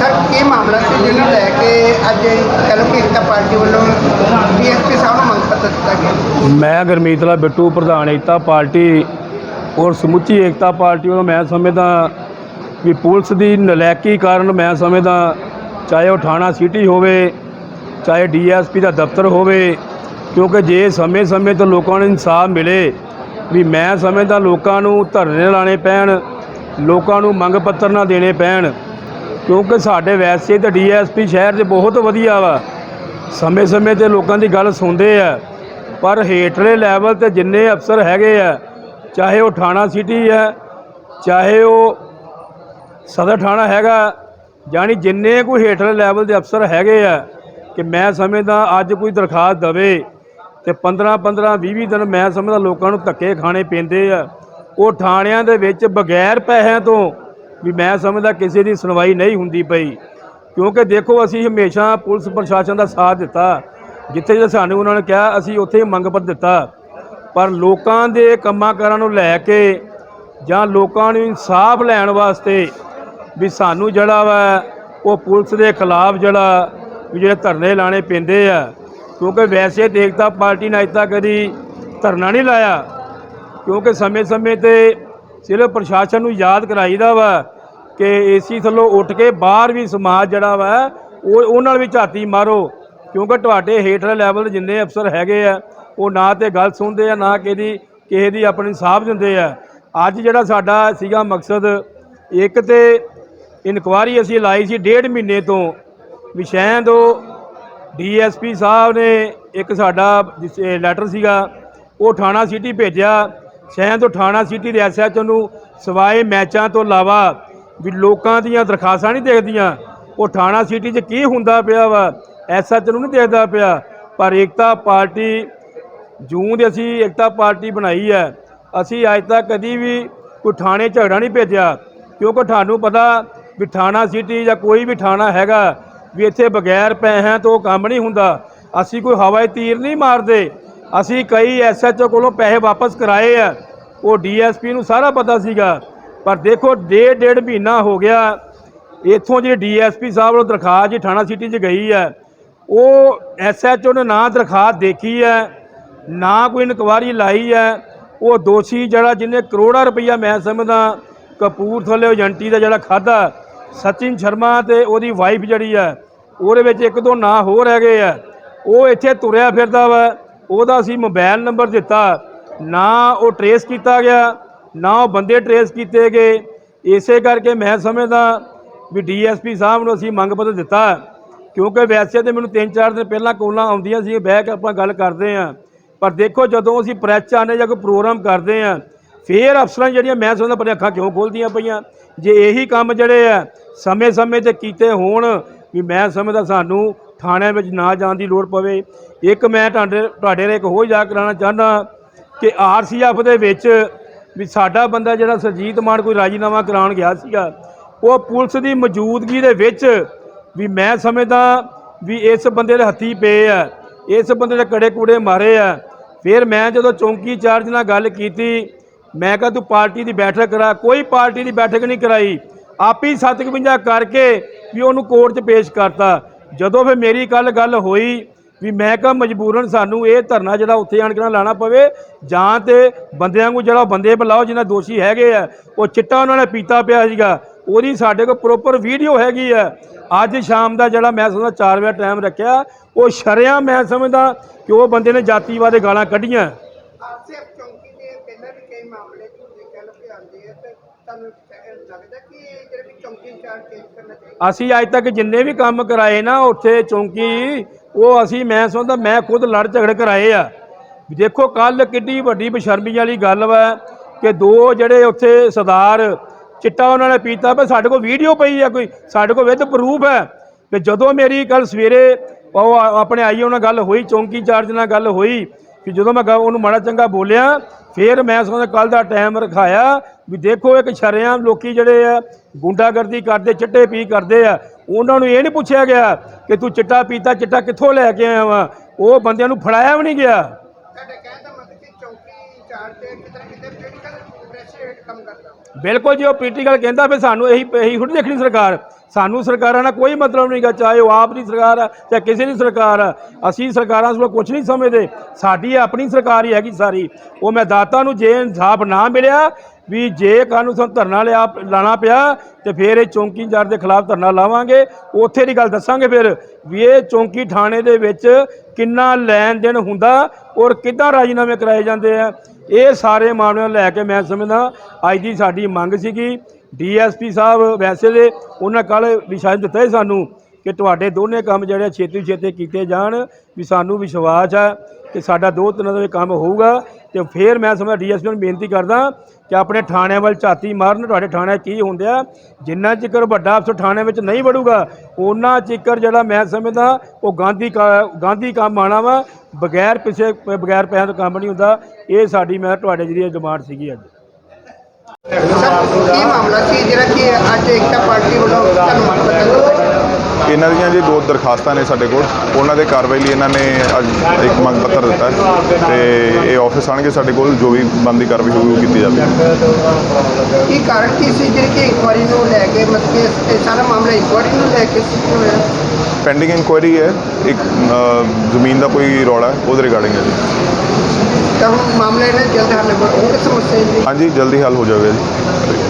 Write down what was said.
Sir, ਕੀ ਮਾਮਲਾ ਸੀ ਜਿਹਨੂੰ ਲੈ ਕੇ ਅੱਜ ਕਹਿ ਏਕਤਾ ਪਾਰਟੀ ਵੱਲੋਂ ਡੀਐਸਪੀ ਸਾਹਿਬ ਨੂੰ ਮੰਗ ਪੱਤਰ ਦਿੱਤਾ ਗਿਆ? ਮੈਂ ਗਰਮੀਤਲਾ ਬਿੱਟੂ, ਪ੍ਰਧਾਨ ਏਕਤਾ ਪਾਰਟੀ ਔਰ ਸਮੁੱਚੀ ਏਕਤਾ ਪਾਰਟੀ ਵੱਲੋਂ ਮੈਂ ਸਮਝਦਾ ਵੀ ਪੁਲਿਸ ਦੀ ਨਲਾਇਕੀ ਕਾਰਨ ਮੈਂ ਸਮਝਦਾ ਚਾਹੇ ਉਹ ਥਾਣਾ ਸਿਟੀ ਹੋਵੇ, ਚਾਹੇ ਡੀਐਸਪੀ ਦਾ ਦਫ਼ਤਰ ਹੋਵੇ, ਕਿਉਂਕਿ ਜੇ ਸਮੇਂ-ਸਮੇਂ ਤੋਂ ਲੋਕਾਂ ਨੂੰ ਇਨਸਾਫ ਮਿਲੇ ਵੀ ਮੈਂ ਸਮਝਦਾ ਲੋਕਾਂ ਨੂੰ ਧਰਨੇ ਲਾਣੇ ਪੈਣ, ਲੋਕਾਂ ਨੂੰ ਮੰਗ ਪੱਤਰ ਨਾ ਦੇਣੇ ਪੈਣ ਕਿਉਂਕਿ ਸਾਡੇ ਵੈਸੇ ਤਾਂ ਡੀਐਸਪੀ ਸ਼ਹਿਰ 'ਚ ਬਹੁਤ ਵਧੀਆ ਵਾ। ਸਮੇਂ-ਸਮੇਂ ਤੇ ਲੋਕਾਂ ਦੀ ਗੱਲ ਸੁਣਦੇ ਆ। ਪਰ ਹੇਠਲੇ ਲੈਵਲ ਤੇ ਜਿੰਨੇ ਅਫਸਰ ਹੈਗੇ ਆ, ਚਾਹੇ ਉਹ ਥਾਣਾ ਸਿਟੀ ਹੈ ਚਾਹੇ ਉਹ ਸਦਰ ਥਾਣਾ ਹੈਗਾ ਜਾਨੀ ਜਿੰਨੇ ਕੋਈ ਹੇਠਲੇ ਲੈਵਲ ਦੇ ਅਫਸਰ ਹੈਗੇ ਆ, ਕਿ ਮੈਂ ਸਮਝਦਾ ਅੱਜ ਕੋਈ ਦਰਖਾਸਤ ਦਵੇ ਤੇ 15 15 20 20 ਦਿਨ ਮੈਂ ਸਮਝਦਾ ਲੋਕਾਂ ਨੂੰ ਧੱਕੇ ਖਾਣੇ ਪੈਂਦੇ ਆ। ਉਹ ਥਾਣਿਆਂ ਦੇ ਵਿੱਚ ਬਗੈਰ ਪੈਸਿਆਂ ਤੋਂ ਵੀ ਮੈਂ ਸਮਝਦਾ ਕਿਸੇ ਦੀ ਸੁਣਵਾਈ ਨਹੀਂ ਹੁੰਦੀ ਪਈ। ਕਿਉਂਕਿ ਦੇਖੋ, ਅਸੀਂ ਹਮੇਸ਼ਾ ਪੁਲਿਸ ਪ੍ਰਸ਼ਾਸਨ ਦਾ ਸਾਥ ਦਿੱਤਾ। ਜਿੱਥੇ ਜਿੱਥੇ ਸਾਨੂੰ ਉਹਨਾਂ ਨੇ ਕਿਹਾ, ਅਸੀਂ ਉੱਥੇ ਹੀ ਮੰਗ ਪੱਤਰ ਦਿੱਤਾ। ਪਰ ਲੋਕਾਂ ਦੇ ਕੰਮਾਂ ਕਾਰਾਂ ਨੂੰ ਲੈ ਕੇ ਜਾਂ ਲੋਕਾਂ ਨੂੰ ਇਨਸਾਫ ਲੈਣ ਵਾਸਤੇ ਵੀ ਸਾਨੂੰ ਜਿਹੜਾ ਵਾ, ਉਹ ਪੁਲਿਸ ਦੇ ਖਿਲਾਫ ਜਿਹੜਾ, ਵੀ ਜਿਹੜੇ ਧਰਨੇ ਲਾਣੇ ਪੈਂਦੇ ਆ। ਕਿਉਂਕਿ ਵੈਸੇ ਦੇਖਤਾ ਪਾਰਟੀ ਨੇ ਅੱਜ ਤੱਕ ਕਦੀ ਧਰਨਾ ਨਹੀਂ ਲਾਇਆ। ਕਿਉਂਕਿ ਸਮੇਂ-ਸਮੇਂ ਤੇ ਸਿਰਫ ਪ੍ਰਸ਼ਾਸਨ ਨੂੰ ਯਾਦ ਕਰਾਈਦਾ ਵਾ ਕਿ ਏਸੀ ਥੱਲੋਂ ਉੱਠ ਕੇ ਬਾਹਰ ਵੀ ਸਮਾਜ ਜਿਹੜਾ ਵਾ, ਉਹ ਉਹਨਾਂ ਨਾਲ ਵੀ ਝਾਤੀ ਮਾਰੋ, ਕਿਉਂਕਿ ਤੁਹਾਡੇ ਹੇਠਲੇ ਲੈਵਲ ਦੇ ਜਿੰਨੇ ਅਫਸਰ ਹੈਗੇ ਆ, ਉਹ ਨਾ ਤੇ ਗੱਲ ਸੁਣਦੇ ਆ, ਨਾ ਕਿਹਦੀ ਕਿਸੇ ਦੀ ਆਪਣੀ ਸਾਥ ਦਿੰਦੇ ਆ। ਅੱਜ ਜਿਹੜਾ ਸਾਡਾ ਸੀਗਾ ਮਕਸਦ, ਇੱਕ ਤੇ ਇਨਕੁਆਰੀ ਅਸੀਂ ਲਾਈ ਸੀ ਡੇਢ ਮਹੀਨੇ ਤੋਂ। ਵੀ ਸ਼ਾਇਦ ਉਹ ਡੀਐਸਪੀ ਸਾਹਿਬ ਨੇ ਇੱਕ ਸਾਡਾ ਲੈਟਰ ਸੀਗਾ, ਉਹ ਥਾਣਾ ਸਿਟੀ ਭੇਜਿਆ। ਸ਼ਹਿਰ ਤੋਂ ਥਾਣਾ ਸਿਟੀ ਦੇ ਐਸਐਚਓ ਨੂੰ ਸਵਾਏ ਮੈਚਾਂ ਤੋਂ ਇਲਾਵਾ ਵੀ ਲੋਕਾਂ ਦੀਆਂ ਦਰਖਾਸਤਾਂ ਨਹੀਂ ਦੇਖਦੀਆਂ। ਉਹ ਥਾਣਾ ਸਿਟੀ 'ਚ ਕੀ ਹੁੰਦਾ ਪਿਆ ਵਾ? ਐਸਐਚਓ ਨੂੰ ਨਹੀਂ ਦੇਖਦਾ ਪਿਆ। ਪਰ ਏਕਤਾ ਪਾਰਟੀ, ਜੂਨ ਦੇ ਅਸੀਂ ਏਕਤਾ ਪਾਰਟੀ ਬਣਾਈ ਹੈ। ਅਸੀਂ ਅੱਜ ਤੱਕ ਕਦੀ ਵੀ ਕੋਈ ਥਾਣੇ ਝਗੜਾ ਨਹੀਂ ਭੇਜਿਆ। ਕਿਉਂਕਿ ਤੁਹਾਨੂੰ ਪਤਾ ਵੀ ਥਾਣਾ ਸਿਟੀ ਜਾਂ ਕੋਈ ਵੀ ਥਾਣਾ ਹੈਗਾ ਵੀ ਇੱਥੇ ਬਗੈਰ ਪੈਸਿਆਂ ਤੋਂ ਕੰਮ ਨਹੀਂ ਹੁੰਦਾ। ਅਸੀਂ ਕੋਈ ਹਵਾਈ ਤੀਰ ਨਹੀਂ ਮਾਰਦੇ। ਅਸੀਂ ਕਈ ਐਸਐਚਓ ਕੋਲੋਂ ਪੈਸੇ ਵਾਪਸ ਕਰਾਏ ਆ। ਉਹ ਡੀਐਸਪੀ ਨੂੰ ਸਾਰਾ ਪਤਾ ਸੀਗਾ। ਪਰ ਦੇਖੋ, ਡੇਢ ਡੇਢ ਮਹੀਨਾ ਹੋ ਗਿਆ। ਇੱਥੋਂ ਜਿਹੜੀ ਡੀਐਸਪੀ ਸਾਹਿਬ ਨੂੰ ਦਰਖਾਸਤ ਜੀ ਥਾਣਾ ਸਿਟੀ 'ਚ ਗਈ ਹੈ ਉਹ ਐਸਐਚਓ ਨੇ ਨਾ ਦਰਖਾਸਤ ਦੇਖੀ ਹੈ ਨਾ ਕੋਈ ਇਨਕੁਆਰੀ ਲਾਈ ਹੈ ਉਹ ਦੋਸ਼ੀ ਜਿਹੜਾ ਜਿਹਨੇ ਕਰੋੜਾਂ ਰੁਪਈਆ ਮੈਂ ਸਮਝਦਾ, ਕਪੂਰਥਲੇ ਏਜੰਟੀ ਦਾ ਜਿਹੜਾ ਖਾਦਾ ਸਚਿਨ ਸ਼ਰਮਾ ਤੇ ਉਹਦੀ ਵਾਈਫ ਜਿਹੜੀ ਹੈ ਉਹਦੇ ਵਿੱਚ ਇੱਕ ਦੋ ਨਾਂ ਹੋਰ ਹੈਗੇ ਆ। ਉਹ ਇੱਥੇ ਤੁਰਿਆ ਫਿਰਦਾ ਵਾ। ਉਹਦਾ ਅਸੀਂ ਮੋਬਾਈਲ ਨੰਬਰ ਦਿੱਤਾ। ਨਾ ਉਹ ਟਰੇਸ ਕੀਤਾ ਗਿਆ, ਨਾ ਉਹ ਬੰਦੇ ਟਰੇਸ ਕੀਤੇ ਗਏ। ਇਸੇ ਕਰਕੇ ਮੈਂ ਸਮਝਦਾ ਵੀ ਡੀਐਸਪੀ ਸਾਹਿਬ ਨੂੰ ਅਸੀਂ ਮੰਗ ਪੱਤਰ ਦਿੱਤਾ। ਕਿਉਂਕਿ ਵੈਸੇ ਤੇ ਮੈਨੂੰ 3-4 ਦਿਨ ਪਹਿਲਾਂ ਕੋਲਾਂ ਆਉਂਦੀਆਂ ਸੀ, ਬਹਿ ਕੇ ਆਪਾਂ ਗੱਲ ਕਰਦੇ ਆਂ ਪਰ ਦੇਖੋ ਜਦੋਂ ਅਸੀਂ ਪ੍ਰੈਸ 'ਚ ਆਉਂਦੇ ਜਾਂ ਕੋਈ ਪ੍ਰੋਗਰਾਮ ਕਰਦੇ ਆਂ ਫੇਰ ਅਫਸਰਾਂ ਜਿਹੜੀਆਂ ਮੈਂ ਸਮਝਦਾ ਆਪਣੇ ਅੱਖਾਂ ਕਿਉਂ ਖੋਲਦੀਆਂ ਪਈਆਂ? ਜੇ ਇਹੀ ਕੰਮ ਜਿਹੜੇ ਆ, ਸਮੇਂ-ਸਮੇਂ ਤੇ ਕੀਤੇ ਹੋਣ, ਵੀ ਮੈਂ ਸਮਝਦਾ ਸਾਨੂੰ ਥਾਣਿਆਂ ਵਿੱਚ ਨਾ ਜਾਣ ਦੀ ਲੋੜ ਪਵੇ। ਇੱਕ ਮੈਂ ਤੁਹਾਡੇ ਤੁਹਾਡੇ ਨਾਲ ਇੱਕ ਹੋਰ ਯਾਦ ਕਰਾਉਣਾ ਚਾਹੁੰਦਾ ਕਿ ਆਰਸੀਐਫ ਦੇ ਵਿੱਚ ਵੀ ਸਾਡਾ ਬੰਦਾ ਜਿਹੜਾ ਸਰਜੀਤ ਮਾਨ ਕੋਈ ਰਾਜੀਨਾਮਾ ਕਰਾਉਣ ਗਿਆ ਸੀਗਾ, ਉਹ ਪੁਲਿਸ ਦੀ ਮੌਜੂਦਗੀ ਦੇ ਵਿੱਚ ਵੀ ਮੈਂ ਸਮਝਦਾ ਵੀ ਇਸ ਬੰਦੇ ਦੇ ਹੱਥੀ ਪਏ ਆ, ਇਸ ਬੰਦੇ ਦੇ ਕੜੇ ਕੂੜੇ ਮਾਰੇ ਆ। ਫਿਰ ਮੈਂ ਜਦੋਂ ਚੌਂਕੀ ਚਾਰਜ ਨਾਲ ਗੱਲ ਕੀਤੀ, ਮੈਂ ਕਿਹਾ ਤੂੰ ਪਾਰਟੀ ਦੀ ਬੈਠਕ ਕਰਾ। ਕੋਈ ਪਾਰਟੀ ਦੀ ਬੈਠਕ ਨਹੀਂ ਕਰਾਈ। ਆਪੀ 751 ਕਰਕੇ ਵੀ ਉਹਨੂੰ ਕੋਰਟ 'ਚ ਪੇਸ਼ ਕਰਤਾ। ਜਦੋਂ ਫਿਰ ਮੇਰੀ ਕੱਲ ਗੱਲ ਹੋਈ ਵੀ ਮੈਂ ਕਿਹਾ ਮਜਬੂਰਨ ਸਾਨੂੰ ਇਹ ਧਰਨਾ ਜਿਹੜਾ ਉੱਥੇ ਆਣ ਕੇ ਨਾ ਲਾਣਾ ਪਵੇ, ਜਾਂ ਤੇ ਬੰਦਿਆਂ ਨੂੰ ਜਿਹੜਾ ਬੰਦੇ ਬੁਲਾਓ ਜਿਹਨਾਂ ਦੋਸ਼ੀ ਹੈਗੇ ਆ, ਉਹ ਚਿੱਟਾ ਉਹਨਾਂ ਨੇ ਪੀਤਾ ਪਿਆ ਸੀਗਾ। ਉਹਦੀ ਸਾਡੇ ਕੋਲ ਪ੍ਰੋਪਰ ਵੀਡੀਓ ਹੈਗੀ ਆ। ਅੱਜ ਸ਼ਾਮ ਦਾ ਜਿਹੜਾ ਮੈਂ ਸਮਝਦਾ 4 ਵਜੇ ਟਾਈਮ ਰੱਖਿਆ, ਉਹ ਸ਼ਰਿਆ ਮੈਂ ਸਮਝਦਾ ਕਿ ਉਹ ਬੰਦੇ ਨੇ ਜਾਤੀਵਾਦੇ ਗਾਲਾਂ ਕੱਢੀਆਂ। ਆਰਸੀਐਫ ਚੌਂਕੀ ਦੇ ਪਹਿਲਾਂ ਵੀ ਕਈ ਮਾਮਲੇ ਜੇ ਕਹਿ ਲਓ ਆਉਂਦੇ ਆ ਤੇ ਤੁਹਾਨੂੰ ਲੱਗਦਾ ਚੌਂਕੀ ਇੰਚਾਰਜ ਚੇਂਜ ਕਰਨਾ ਚਾਹੀਦਾ। ਅਸੀਂ ਅੱਜ ਤੱਕ ਜਿੰਨੇ ਵੀ ਕੰਮ ਕਰਾਏ ਨਾ ਉੱਥੇ ਚੌਂਕੀ, ਉਹ ਅਸੀਂ, ਮੈਂ ਸਮਝਦਾ ਮੈਂ ਖੁਦ ਲੜ ਝਗੜ ਕਰਾਏ ਆ। ਦੇਖੋ ਕੱਲ ਕਿੱਡੀ ਵੱਡੀ ਬਸ਼ਰਮੀ ਵਾਲੀ ਗੱਲ ਵਾ ਕਿ ਦੋ ਜਿਹੜੇ ਉੱਥੇ ਸਰਦਾਰ ਚਿੱਟਾ ਉਹਨਾਂ ਨੇ ਪੀਤਾ ਪਰ ਸਾਡੇ ਕੋਲ ਵੀਡੀਓ ਪਈ ਆ ਕੋਈ, ਸਾਡੇ ਕੋਲ ਵਿਦ ਪ੍ਰੂਫ ਹੈ। ਕਿ ਜਦੋਂ ਮੇਰੀ ਕੱਲ ਸਵੇਰੇ ਉਹ ਆ- ਆਪਣੇ ਆਈਓ ਨਾਲ ਗੱਲ ਹੋਈ, ਚੌਂਕੀ ਚਾਰਜ ਨਾਲ ਗੱਲ ਹੋਈ, ਕਿ ਜਦੋਂ ਮੈਂ ਗ- ਉਹਨੂੰ ਮਾੜਾ ਚੰਗਾ ਬੋਲਿਆ ਫਿਰ ਮੈਂ ਸਮਝਦਾ ਕੱਲ ਦਾ ਟਾਈਮ ਰਖਾਇਆ ਵੀ ਦੇਖੋ ਇੱਕ ਸ਼ਰੇਆਮ ਲੋਕੀ ਜਿਹੜੇ ਆ, ਗੁੰਡਾਗਰਦੀ ਕਰਦੇ, ਚਿੱਟੇ ਪੀ ਕਰਦੇ ਆ, ਉਹਨਾਂ ਨੂੰ ਇਹ ਨਹੀਂ ਪੁੱਛਿਆ ਗਿਆ ਕਿ ਤੂੰ ਚਿੱਟਾ ਪੀਤਾ, ਚਿੱਟਾ ਕਿੱਥੋਂ ਲੈ ਕੇ ਆਇਆ ਵਾ? ਉਹ ਬੰਦਿਆਂ ਨੂੰ ਫੜਾਇਆ ਵੀ ਨਹੀਂ ਗਿਆ ਤੁਹਾਡੇ ਕਹਿਣ ਦਾ ਮਤਲਬ ਕਿ ਚੌਂਕੀ ਇੰਚਾਰਜ ਤੇ ਕਿਤੇ ਨਾ ਕਿਤੇ ਪੋਲੀਟੀਕਲ ਪ੍ਰੈਸ਼ਰ ਹੇਠ ਕੰਮ ਕਰਦਾ ਬਿਲਕੁਲ ਜੀ, ਉਹ ਪੋਲੀਟੀਕਲ ਕਹਿੰਦਾ ਵੀ ਸਾਨੂੰ ਇਹੀ ਇਹੀ ਥੋੜੀ ਦੇਖਣੀ ਸਰਕਾਰ। ਸਾਨੂੰ ਸਰਕਾਰਾਂ ਨਾਲ ਕੋਈ ਮਤਲਬ ਨਹੀਂਗਾ ਚਾਹੇ ਉਹ ਆਪ ਦੀ ਸਰਕਾਰ ਆ, ਚਾਹੇ ਕਿਸੇ ਦੀ ਸਰਕਾਰ ਆ। ਅਸੀਂ ਸਰਕਾਰਾਂ ਕੋਲ ਕੁਝ ਨਹੀਂ ਸਮਝਦੇ। ਸਾਡੀ ਆਪਣੀ ਸਰਕਾਰ ਹੀ ਹੈਗੀ ਸਾਰੀ। ਉਹ ਮੈਂ ਦਾਤਾ ਨੂੰ ਜੇ ਇਨਸਾਫ ਨਾ ਮਿਲਿਆ, ਵੀ ਜੇ ਕਾਨੂੰਨ ਸਾਨੂੰ ਧਰਨਾ ਲਿਆ, ਲਾਣਾ ਪਿਆ, ਤੇ ਫਿਰ ਇਹ ਚੌਂਕੀਦਾਰ ਦੇ ਖਿਲਾਫ ਧਰਨਾ ਲਾਵਾਂਗੇ, ਉੱਥੇ ਦੀ ਗੱਲ ਦੱਸਾਂਗੇ ਫਿਰ, ਵੀ ਇਹ ਚੌਂਕੀ ਥਾਣੇ ਦੇ ਵਿੱਚ ਕਿੰਨਾ ਲੈਣ ਦੇਣ ਹੁੰਦਾ ਔਰ ਕਿੱਦਾਂ ਰਾਜੀਨਾਮੇ ਕਰਾਏ ਜਾਂਦੇ ਆ। ਇਹ ਸਾਰੇ ਮਾਮਲੇ ਨੂੰ ਲੈ ਕੇ ਮੈਂ ਸਮਝਦਾ ਅੱਜ ਦੀ ਸਾਡੀ ਮੰਗ ਸੀਗੀ। ਡੀਐਸਪੀ ਸਾਹਿਬ ਵੈਸੇ ਦੇ ਉਹਨਾਂ ਕੱਲ ਵਿਸ਼ਾ ਦਿੱਤਾ ਸੀ ਸਾਨੂੰ ਕਿ ਤੁਹਾਡੇ ਦੋਨੇ ਕੰਮ ਜਿਹੜੇ ਛੇਤੀ ਛੇਤੀ ਕੀਤੇ ਜਾਣ ਵੀ ਸਾਨੂੰ ਵਿਸ਼ਵਾਸ ਆ ਕਿ ਸਾਡਾ ਦੋ ਤਿੰਨ ਦਾ ਕੰਮ ਹੋਊਗਾ। ਤੇ ਫਿਰ ਮੈਂ ਸਮਝਦਾ ਡੀਐਸਪੀ ਨੂੰ ਬੇਨਤੀ ਕਰਦਾ ਕਿ ਆਪਣੇ ਥਾਣਿਆਂ ਵੱਲ ਝਾਤੀ ਮਾਰਨ, ਤੁਹਾਡੇ ਥਾਣੇ ਕੀ ਹੁੰਦੇ ਆ, ਜਿੰਨਾ ਚਿਕਰ ਵੱਡਾ ਅਫਸਰ ਥਾਣੇ ਵਿੱਚ ਨਹੀਂ ਵੜੂਗਾ ਉਹਨਾਂ ਚਿਕਰ ਜਿਹੜਾ ਮੈਂ ਸਮਝਦਾ, ਉਹ ਗਾਂਧੀ ਕਾ- ਗਾਂਧੀ ਕੰਮ ਆਣਾ ਵਾ, ਬਗੈਰ ਪਿੱਛੇ, ਬਗੈਰ ਪੈਸਿਆਂ ਤੋਂ ਕੰਮ ਨਹੀਂ ਹੁੰਦਾ, ਇਹ ਸਾਡੀ ਮੈਂ ਤੁਹਾਡੇ ਜਿਹੜੀ ਡਿਮਾਂਡ ਸੀਗੀ ਅੱਜ। ਸਰ, ਕੀ ਮਾਮਲਾ ਸੀ ਜਿਹੜਾ ਕਿ ਅੱਜ ਏਕਤਾ ਪਾਰਟੀ ਵੱਲੋਂ ਤੁਹਾਨੂੰ ਮੰਗ ਪੱਤਰ ਦਿੱਤਾ ਗਿਆ ਇਹਨਾਂ ਦੀਆਂ ਜੀ ਦੋ ਦਰਖਾਸਤਾਂ ਨੇ ਸਾਡੇ ਕੋਲ ਉਹਨਾਂ ਦੇ ਕਾਰਵਾਈ ਲਈ ਇਹਨਾਂ ਨੇ ਅੱਜ ਇੱਕ ਮੰਗ ਪੱਤਰ ਦਿੱਤਾ ਹੈ ਤੇ ਇਹ ਆਫਿਸ ਆਣਗੇ ਸਾਡੇ ਕੋਲ ਜੋ ਵੀ ਬੰਦੀ ਕਾਰਵਾਈ ਹੋਊਗੀ ਉਹ ਕੀਤੀ ਜਾਵੇਗੀ। ਕੀ ਕਾਰਨ ਕੀ ਸੀ ਜਿਹੜੀ ਕਿ ਇਨਕੁਆਰੀ ਨੂੰ ਲੈ ਕੇ ਮਤਲਬ ਕਿ ਇਹ ਸਾਰਾ ਮਾਮਲਾ ਇਨਕੁਆਰੀ ਨੂੰ ਲੈ ਕੇ ਸੀ ਹੋਇਆ? ਪੈਂਡਿੰਗ ਇਨਕੁਆਇਰੀ ਹੈ ਇੱਕ ਜ਼ਮੀਨ ਦਾ ਕੋਈ ਰੌਲਾ ਉਹਦੇ ਰਿਗਾਰਡਿੰਗ ਹੈ ਜੀ। ਤਾਂ ਮਾਮਲਾ ਇਹਨਾਂ ਜਲਦ ਹੱਲ ਹੋ ਉਹ ਕਿ ਸਮੱਸਿਆ ਜੀ? ਹਾਂਜੀ ਜਲਦੀ ਹੱਲ ਹੋ ਜਾਵੇਗਾ ਜੀ।